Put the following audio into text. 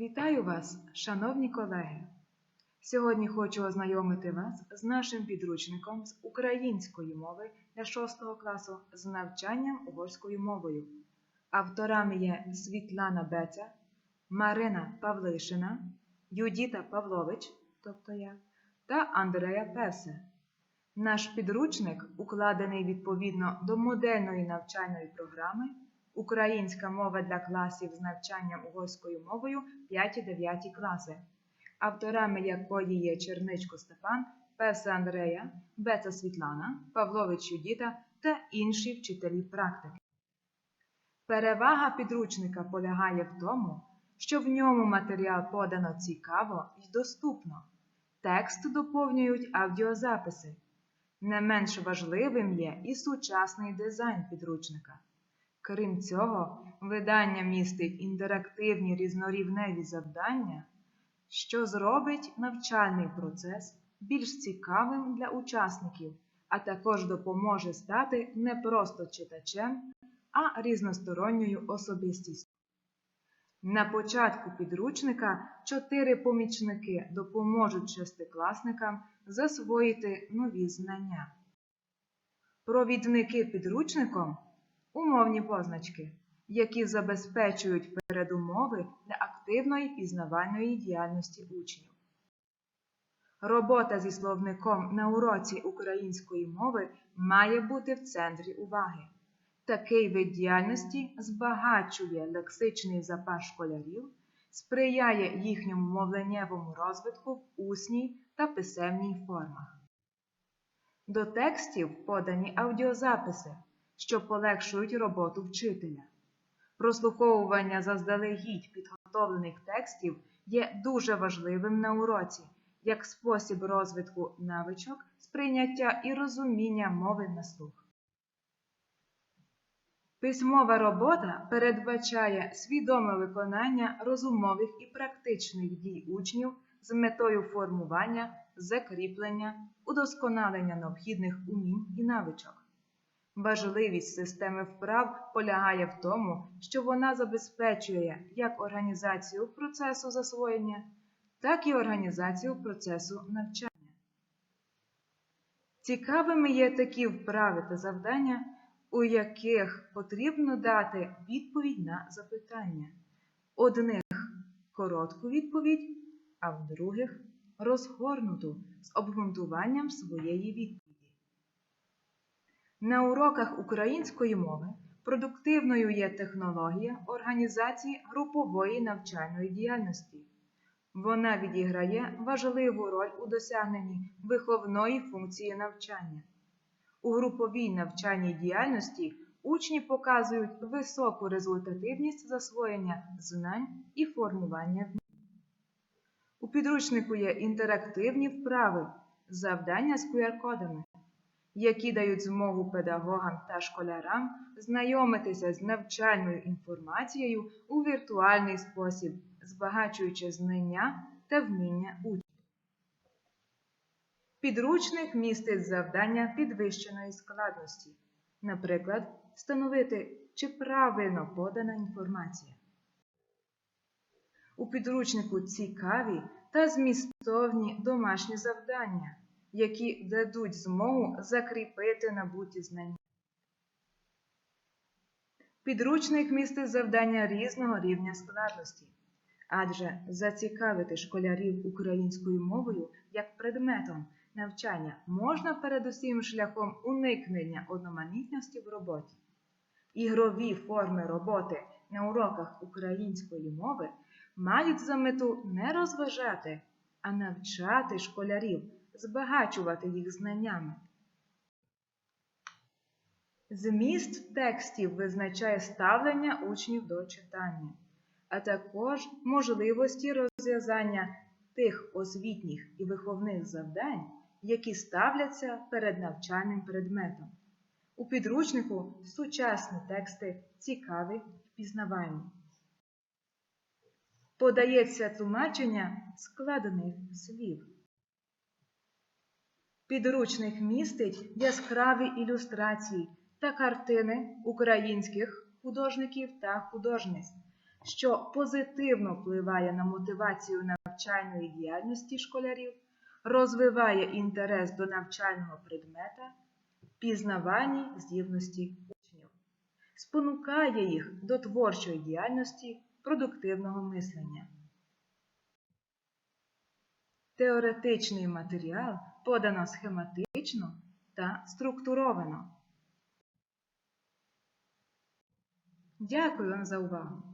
Вітаю вас, шановні колеги! Сьогодні хочу ознайомити вас з нашим підручником з української мови для 6 класу з навчанням угорською мовою. Авторами є Світлана Беця, Марина Павлишина, Юдіта Павлович, тобто я, та Андрея Песе. Наш підручник укладений відповідно до модельної навчальної програми Українська мова для класів з навчанням угорською мовою 5-9 класи, авторами якої є Черничко Степан, Песа Андрея, Беца Світлана, Павлович Юдіта та інші вчителі практики. Перевага підручника полягає в тому, що в ньому матеріал подано цікаво і доступно. Текст доповнюють аудіозаписи. Не менш важливим є і сучасний дизайн підручника. Крім цього, видання містить інтерактивні різнорівневі завдання, що зробить навчальний процес більш цікавим для учасників, а також допоможе стати не просто читачем, а різносторонньою особистістю. На початку підручника чотири помічники допоможуть шестикласникам засвоїти нові знання. Провідники підручником умовні позначки, які забезпечують передумови для активної пізнавальної діяльності учнів. Робота зі словником на уроці української мови має бути в центрі уваги. Такий вид діяльності збагачує лексичний запас школярів, сприяє їхньому мовленнєвому розвитку в усній та писемній формах. До текстів подані аудіозаписи, що полегшують роботу вчителя. Прослуховування заздалегідь підготовлених текстів є дуже важливим на уроці як спосіб розвитку навичок, сприйняття і розуміння мови на слух. Письмова робота передбачає свідоме виконання розумових і практичних дій учнів з метою формування, закріплення, удосконалення необхідних умінь і навичок. Важливість системи вправ полягає в тому, що вона забезпечує як організацію процесу засвоєння, так і організацію процесу навчання. Цікавими є такі вправи та завдання, у яких потрібно дати відповідь на запитання. Одних коротку відповідь, а в других розгорнуту з обґрунтуванням своєї відповіді. На уроках української мови продуктивною є технологія організації групової навчальної діяльності. Вона відіграє важливу роль у досягненні виховної функції навчання. У груповій навчальній діяльності учні показують високу результативність засвоєння знань і формування вмінь. У підручнику є інтерактивні вправи, завдання з QR-кодами які дають змогу педагогам та школярам знайомитися з навчальною інформацією у віртуальний спосіб, збагачуючи знання та вміння учнів. Підручник містить завдання підвищеної складності, наприклад, встановити, чи правильно подана інформація. У підручнику цікаві та змістовні домашні завдання які дадуть змогу закріпити набуті знання. Підручник містить завдання різного рівня складності, адже зацікавити школярів українською мовою як предметом навчання можна передусім шляхом уникнення одноманітності в роботі. Ігрові форми роботи на уроках української мови мають за мету не розважати, а навчати школярів збагачувати їх знаннями. Зміст текстів визначає ставлення учнів до читання, а також можливості розв'язання тих освітніх і виховних завдань, які ставляться перед навчальним предметом. У підручнику сучасні тексти цікаві і пізнавальні. Подається тлумачення складених слів. Підручник містить яскраві ілюстрації та картини українських художників та художниць, що позитивно впливає на мотивацію навчальної діяльності школярів, розвиває інтерес до навчального предмета, пізнавальні здібності учнів, спонукає їх до творчої діяльності, продуктивного мислення. Теоретичний матеріал подано схематично та структуровано. Дякую вам за увагу!